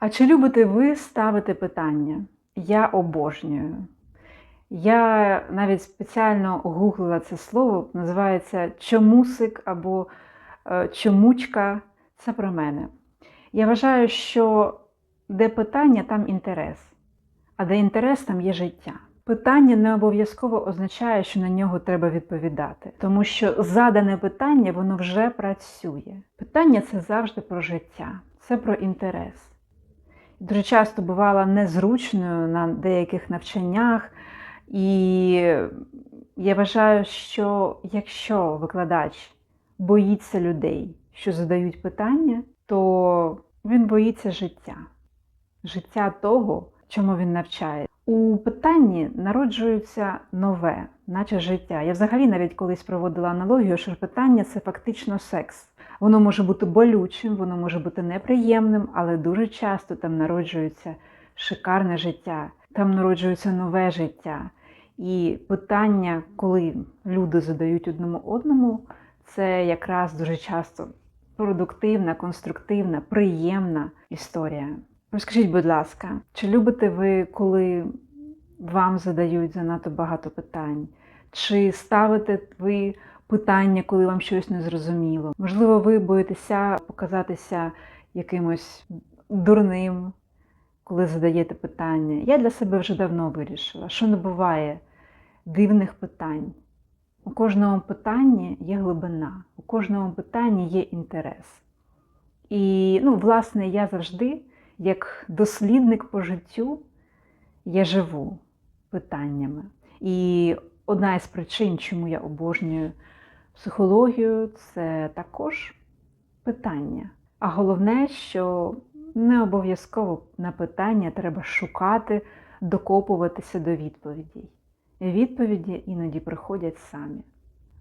А чи любите ви ставити питання? Я обожнюю. Я навіть спеціально гуглила це слово, називається чомусик або е, чомучка. Це про мене. Я вважаю, що де питання, там інтерес, а де інтерес, там є життя. Питання не обов'язково означає, що на нього треба відповідати, тому що задане питання воно вже працює. Питання це завжди про життя, це про інтерес. Дуже часто бувала незручною на деяких навчаннях, і я вважаю, що якщо викладач боїться людей, що задають питання, то він боїться життя, життя того, чому він навчає. У питанні народжується нове, наче життя. Я взагалі навіть колись проводила аналогію, що питання це фактично секс. Воно може бути болючим, воно може бути неприємним, але дуже часто там народжується шикарне життя, там народжується нове життя. І питання, коли люди задають одному одному, це якраз дуже часто продуктивна, конструктивна, приємна історія. Розкажіть, будь ласка, чи любите ви, коли вам задають занадто багато питань? Чи ставите ви питання, коли вам щось не зрозуміло? Можливо, ви боїтеся показатися якимось дурним, коли задаєте питання. Я для себе вже давно вирішила, що не буває дивних питань. У кожному питанні є глибина, у кожному питанні є інтерес. І, ну, власне, я завжди, як дослідник по життю, я живу питаннями. І одна із причин, чому я обожнюю психологію, це також питання. А головне, що не обов'язково на питання треба шукати, докопуватися до відповідей. Відповіді іноді приходять самі.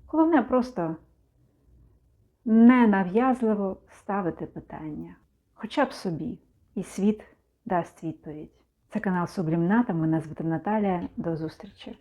Головне просто ненав'язливо ставити питання, хоча б собі, і світ дасть відповідь. Це канал Сублімната. Мене звати Наталія. До зустрічі!